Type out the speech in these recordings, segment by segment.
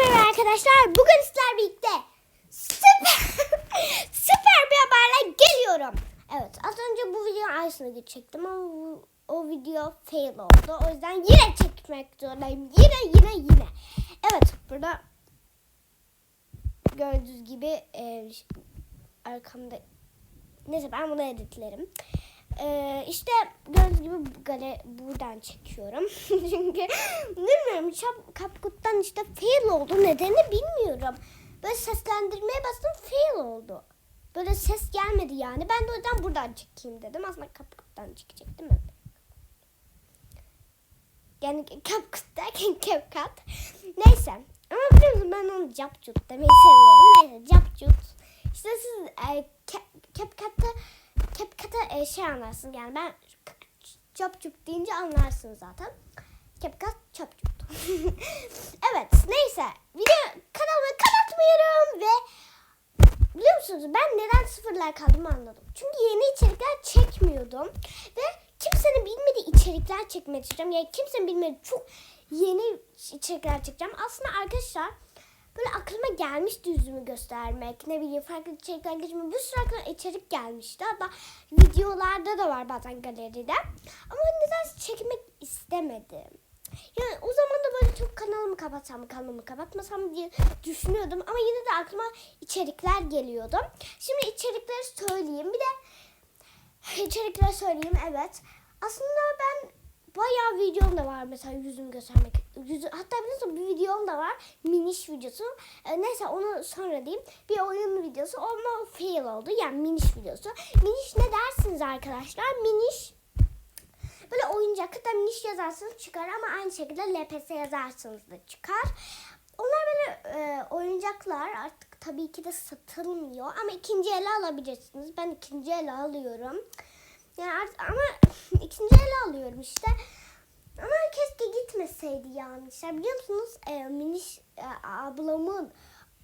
merhaba arkadaşlar. Bugün sizler birlikte süper, süper bir haberle geliyorum. Evet az önce bu video aynısını çektim ama bu- o video fail oldu. O yüzden yine çekmek zorundayım. Yine yine yine. Evet burada gördüğünüz gibi e, arkamda neyse ben bunu editlerim. Ee, işte gördüğünüz gibi gale buradan çekiyorum. Çünkü bilmiyorum şap, kapkuttan işte fail oldu. Nedeni bilmiyorum. Böyle seslendirmeye bastım fail oldu. Böyle ses gelmedi yani. Ben de o yüzden buradan çekeyim dedim. Aslında kapkuttan çekecektim. Evet. Yani kapkut derken kapkat. Neyse. Ama biliyor musun ben onu capcut demeyi seviyorum. Neyse capcut. İşte siz e, CapCut'ta CapCut'a e, şey anlarsınız yani ben capcut deyince anlarsınız zaten. CapCut capcut. evet neyse video kanalımı kapatmıyorum ve biliyor musunuz ben neden sıfırlar kaldığımı anladım. Çünkü yeni içerikler çekmiyordum ve kimsenin bilmediği içerikler çekmeye çalışacağım. Yani kimsenin bilmediği çok yeni içerikler çekeceğim. Aslında arkadaşlar böyle aklıma gelmişti yüzümü göstermek. Ne bileyim farklı içerikler geçmek. Bir sürü aklıma içerik gelmişti. Hatta videolarda da var bazen galeride. Ama neden çekmek istemedim. Yani o zaman da böyle çok kanalımı kapatsam mı kanalımı kapatmasam diye düşünüyordum. Ama yine de aklıma içerikler geliyordu. Şimdi içerikleri söyleyeyim. Bir de içerikleri söyleyeyim evet. Aslında ben bayağı videom da var mesela yüzümü göstermek. Yüzü, hatta biliyorsun bir videom da var. Miniş videosu. E, neyse onu sonra diyeyim. Bir oyun videosu ama fail oldu. Yani miniş videosu. Miniş ne dersiniz arkadaşlar? Miniş böyle oyuncak hatta miniş yazarsanız çıkar ama aynı şekilde LPS yazarsanız da çıkar. Onlar böyle e, oyuncaklar artık tabii ki de satılmıyor ama ikinci ele alabilirsiniz. Ben ikinci ele alıyorum. Yani artık, ama ikinci ele alıyorum işte. Ama keşke gitmeseydi. İşte biliyor musunuz e, Miniş e, ablamın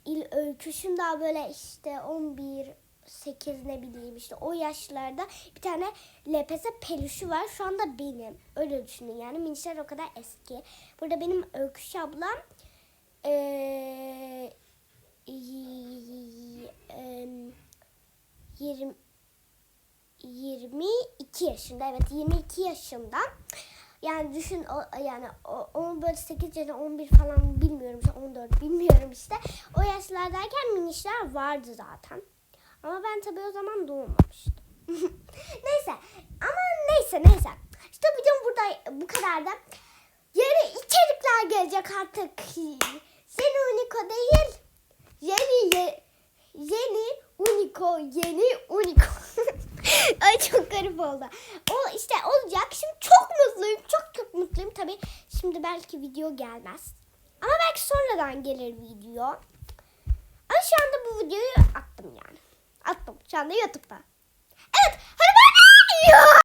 il öyküsün daha böyle işte 11 8 ne bileyim işte o yaşlarda bir tane LPS peluşu var. Şu anda benim. Öyle düşünün yani. Minişler o kadar eski. Burada benim öyküş ablam eee y- em, 20 22 yaşında. Evet 22 yaşında. Yani düşün o, yani o, onun böyle 8 ya da 11 falan bilmiyorum işte 14 bilmiyorum işte. O yaşlardayken minişler vardı zaten. Ama ben tabii o zaman doğmamıştım. neyse ama neyse neyse. İşte videom burada bu kadar da. Yeni içerikler gelecek artık. Yeni Unico değil. Yeni ye, yeni Unico yeni Unico. Çok garip oldu. O işte olacak. Şimdi çok mutluyum. Çok çok mutluyum. Tabii şimdi belki video gelmez. Ama belki sonradan gelir video. Ama şu anda bu videoyu attım yani. Attım. Şu anda YouTube'da.